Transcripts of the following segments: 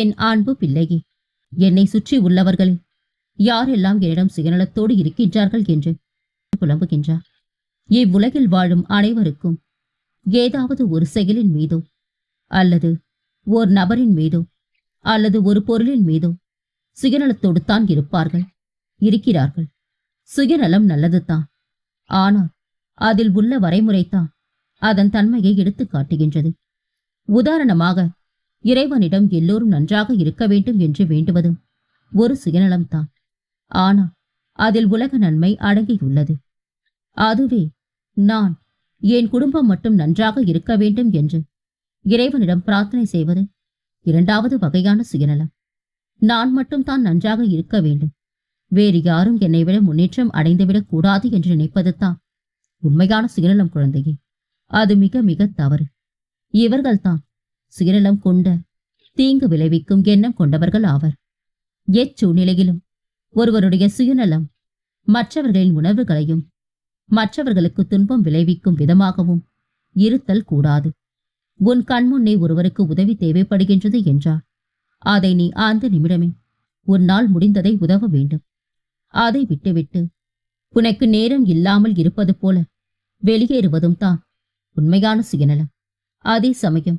என் அன்பு பிள்ளையே என்னை சுற்றி உள்ளவர்கள் யாரெல்லாம் என்னிடம் சுயநலத்தோடு இருக்கின்றார்கள் என்று புலம்புகின்றார். இவ்வுலகில் வாழும் அனைவருக்கும் ஏதாவது ஒரு செயலின் மீதோ அல்லது ஓர் நபரின் மீதோ அல்லது ஒரு பொருளின் மீதோ சுயநலத்தோடு தான் இருப்பார்கள் இருக்கிறார்கள். சுயநலம் நல்லதுதான். ஆனால் அதில் உள்ள வரைமுறைதான் அதன் தன்மையை எடுத்து காட்டுகின்றது. உதாரணமாக இறைவனிடம் எல்லோரும் நன்றாக இருக்க வேண்டும் என்று வேண்டுவதும் ஒரு சுயநலம்தான். ஆனால் அதில் உலக நன்மை அடங்கியுள்ளது. அதுவே நான் என் குடும்பம் மட்டும் நன்றாக இருக்க வேண்டும் என்று இறைவனிடம் பிரார்த்தனை செய்வது இரண்டாவது வகையான சுயநலம். நான் மட்டும் தான் நன்றாக இருக்க வேண்டும். வேறு யாரும் என்னை விட முன்னேற்றம் அடைந்துவிடக் கூடாது என்று நினைப்பது தான் உண்மையான சுயநலம் குழந்தையே. அது மிக மிக தவறு. இவர்கள்தான் சுயநலம் கொண்ட தீங்கு விளைவிக்கும் எண்ணம் கொண்டவர்கள் ஆவர். எச்சூழ்நிலையிலும் ஒருவருடைய சுயநலம் மற்றவர்களின் உணர்வுகளையும் மற்றவர்களுக்கு துன்பம் விளைவிக்கும் விதமாகவும் இருத்தல் கூடாது. உன் கண்முன்னே ஒருவருக்கு உதவி தேவைப்படுகின்றது என்றார். அதை நீ அந்த நிமிடமே உன்னால் முடிந்ததை உதவ வேண்டும். அதை விட்டுவிட்டு உனக்கு நேரம் இல்லாமல் இருப்பது போல வெளியேறுவதும் தான் உண்மையான சுயநலம். அதே சமயம்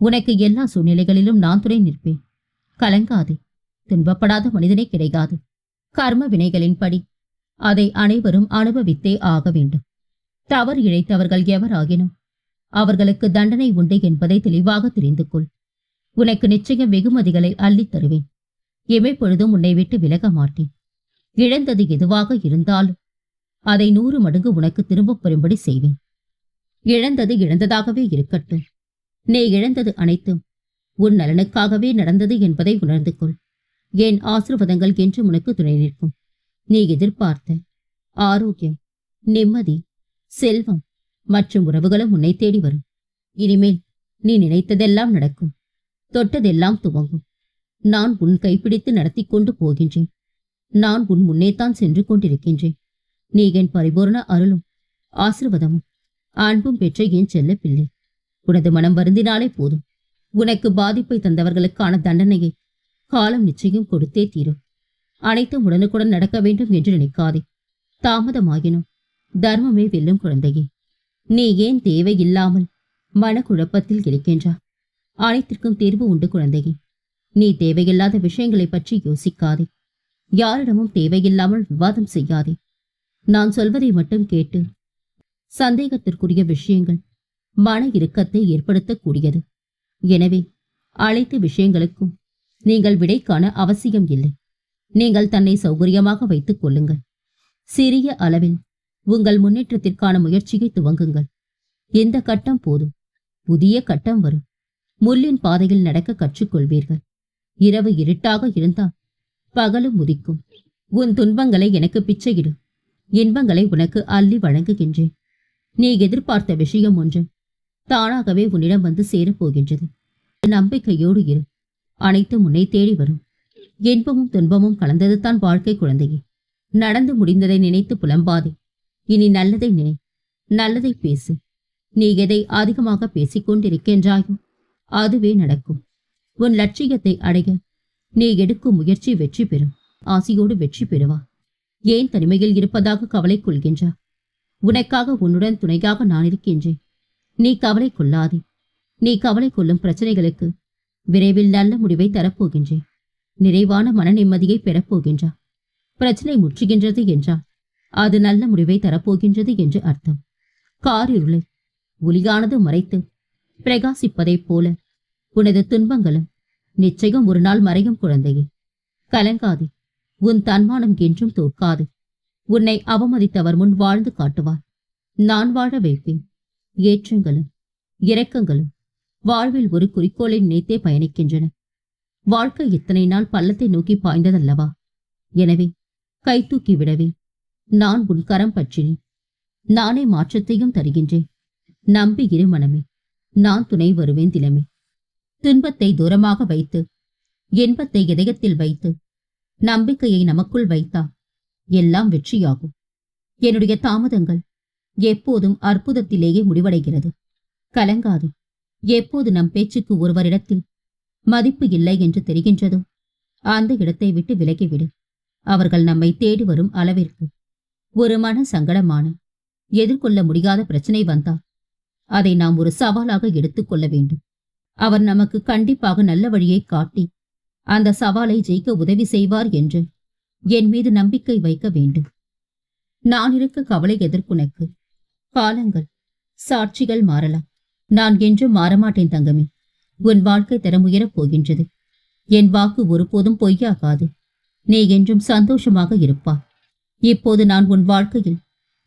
உனக்கு எல்லா சூழ்நிலைகளிலும் நான் துணை நிற்பேன். கலங்காதே. துன்பப்படாத மனிதனே கிடைக்காது. கர்ம வினைகளின்படி அதை அனைவரும் அனுபவித்தே ஆக வேண்டும். தவறு இழைத்தவர்கள் எவராகினும் அவர்களுக்கு தண்டனை உண்டு என்பதை தெளிவாக தெரிந்து கொள். உனக்கு நிச்சயம் வெகுமதிகளை அள்ளித் தருவேன். எமைப்பொழுதும் உன்னை விட்டு விலக மாட்டேன். இழந்தது எதுவாக இருந்தாலும் அதை நூறு மடங்கு உனக்கு திரும்பப் பெறும்படி செய்வேன். இழந்தது இழந்ததாகவே இருக்கட்டும். நீ இழந்தது அனைத்தும் உன் நலனுக்காகவே நடந்தது என்பதை உணர்ந்து கொள். என் ஆசிர்வாதங்கள் என்று உனக்கு துணை நிற்கும். நீ எதிர்பார்த்த ஆரோக்கியம் நிம்மதி செல்வம் மற்றும் உறவுகளும் உன்னை தேடி வரும். இனிமேல் நீ நினைத்ததெல்லாம் நடக்கும். தொட்டதெல்லாம் துவங்கும். நான் உன் கைப்பிடித்து நடத்தி கொண்டு போகின்றேன். நான் உன் முன்னேத்தான் சென்று கொண்டிருக்கின்றேன். நீ என் பரிபூர்ண அருளும் ஆசிர்வாதமும் அன்பும் பெற்ற என் செல்ல பிள்ளை உனது மனம் வருந்தினாலே போதும். உனக்கு பாதிப்பை தந்தவர்களுக்கான தண்டனையை காலம் நிச்சயம் கொடுத்தே தீரும். அனைத்தும் உடனுக்குடன் நடக்க வேண்டும் என்று நினைக்காதே. தாமதமாகினும் தர்மமே வெல்லும் குழந்தையே. நீ ஏன் தேவையில்லாமல் மனக்குழப்பத்தில் இருக்கின்றா? அனைத்திற்கும் தீர்வு உண்டு குழந்தையே. நீ தேவையில்லாத விஷயங்களை பற்றி யோசிக்காதே. யாரிடமும் தேவையில்லாமல் விவாதம் செய்யாதே. நான் சொல்வதை மட்டும் கேட்டு சந்தேகத்திற்குரிய விஷயங்கள் மன இறுக்கத்தை ஏற்படுத்தக்கூடியது. எனவே அனைத்து விஷயங்களுக்கும் நீங்கள் விடை காண அவசியம் இல்லை. நீங்கள் தன்னை சௌகரியமாக வைத்துக் கொள்ளுங்கள். சிறிய அளவில் உங்கள் முன்னேற்றத்திற்கான முயற்சியை துவங்குங்கள். எந்த கட்டம் போதும் புதிய கட்டம் வரும். முள்ளின் பாதையில் நடக்க கற்றுக்கொள்வீர்கள். இரவு இருட்டாக இருந்தால் பகலும் உதிக்கும். உன் துன்பங்களை எனக்கு பிச்சையிடு. இன்பங்களை உனக்கு அள்ளி வழங்குகின்றேன். நீ எதிர்பார்த்த விஷயம் ஒன்று தானாகவே உன்னிடம் வந்து சேரப்போகின்றது. நம்பிக்கையோடு இரு. அனைத்தும் உன்னை தேடி வரும். இன்பமும் துன்பமும் கலந்தது தான் வாழ்க்கை குழந்தையே. நடந்து முடிந்ததை நினைத்து புலம்பாதே. இனி நல்லதை நினை. நல்லதை பேசு. நீ எதை அதிகமாக பேசிக் கொண்டிருக்கின்றாயோ அதுவே நடக்கும். உன் லட்சியத்தை அடைய நீ எடுக்கும் முயற்சி வெற்றி பெறும். ஆசியோடு வெற்றி பெறுவா. ஏன் தனிமையில் இருப்பதாக கவலை கொள்கின்றா? உனக்காக உன்னுடன் துணையாக நான் இருக்கின்றேன். நீ கவலை கொள்ளாதே. நீ கவலை கொள்ளும் பிரச்சனைகளுக்கு விரைவில் நல்ல முடிவை தரப்போகின்றேன். நிறைவான மன நிம்மதியை பெறப்போகின்றா. பிரச்சனை முற்றுகின்றது என்றால் அது நல்ல முடிவை தரப்போகின்றது என்று அர்த்தம். காரிருளை ஒளியானது மறைத்து பிரகாசிப்பதைப் போல உனது துன்பங்களும் நிச்சயம் ஒரு நாள் மறையும் குழந்தையே. கலங்காது. உன் தன்மானம் என்றும் தோற்காது. உன்னை அவமதித்தவர் முன் வாழ்ந்து காட்டுவார். நான் வாழ வைப்பேன். ஏற்றங்களும் இரக்கங்களும் வாழ்வில் ஒரு குறிக்கோளை நினைத்தே பயணிக்கின்றன. வாழ்க்கை இத்தனை நாள் பள்ளத்தை நோக்கி பாய்ந்ததல்லவா? எனவே கை தூக்கி விடவே நான் உன் கரம் பற்றினேன். நானே மாற்றத்தையும் தருகின்றேன். நம்பி இரு மனமே நான் துணை வருவேன் தினமே. துன்பத்தை தூரமாக வைத்து இன்பத்தை இதயத்தில் வைத்து நம்பிக்கையை நமக்குள் வைத்தா எல்லாம் வெற்றியாகும். என்னுடைய தாமதங்கள் எப்போதும் அற்புதத்திலேயே முடிவடைகிறது. கலங்காது. எப்போது நம் பேச்சுக்கு ஒருவரிடத்தில் மதிப்பு இல்லை என்று தெரிகின்றதோ அந்த இடத்தை விட்டு விலகிவிடு. அவர்கள் நம்மை தேடி வரும் அளவிற்கு. ஒரு மன சங்கடமான எதிர்கொள்ள முடியாத பிரச்சனை வந்தால் அதை நாம் ஒரு சவாலாக எடுத்துக்கொள்ள வேண்டும். அவர் நமக்கு கண்டிப்பாக நல்ல வழியை காட்டி அந்த சவாலை ஜெயிக்க உதவி செய்வார் என்று என் மீது நம்பிக்கை வைக்க வேண்டும். நான் இருக்க கவலை எதற்குனக்கு? காலங்கள். சாட்சிகள் மாறலாம். நான் என்றும் மாறமாட்டேன் தங்கமே. உன் வாழ்க்கை தரம் உயரப் போகின்றது. என் வாக்கு ஒருபோதும் பொய்யாகாது. நீ என்றும் சந்தோஷமாக இருப்பா. இப்போது நான் உன் வாழ்க்கையில்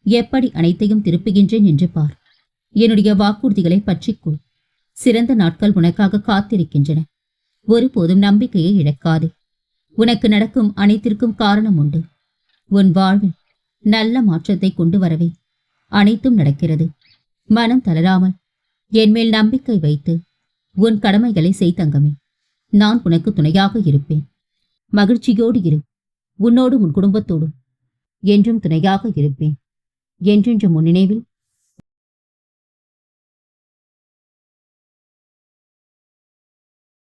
எப்படி அனைத்தையும் திருப்புகின்றேன் என்று பார். என்னுடைய வாக்குறுதிகளை பற்றிக்கொள். சிறந்த நாட்கள் உனக்காக காத்திருக்கின்றன. ஒருபோதும் நம்பிக்கையை இழக்காதே. உனக்கு நடக்கும் அனைத்திற்கும் காரணம் உண்டு. உன் வாழ்வில் நல்ல மாற்றத்தை கொண்டு வரவே. அனைத்தும் நடக்கிறது. மனம் தளராமல் என்மேல் நம்பிக்கை வைத்து உன் கடமைகளை செய் தங்கமே. நான் உனக்கு துணையாக இருப்பேன். மகிழ்ச்சியோடு இரு. உன்னோடும் உன் குடும்பத்தோடும். என்றும் துணையாக இருப்பேன். என்றென்று முன் நினைவில்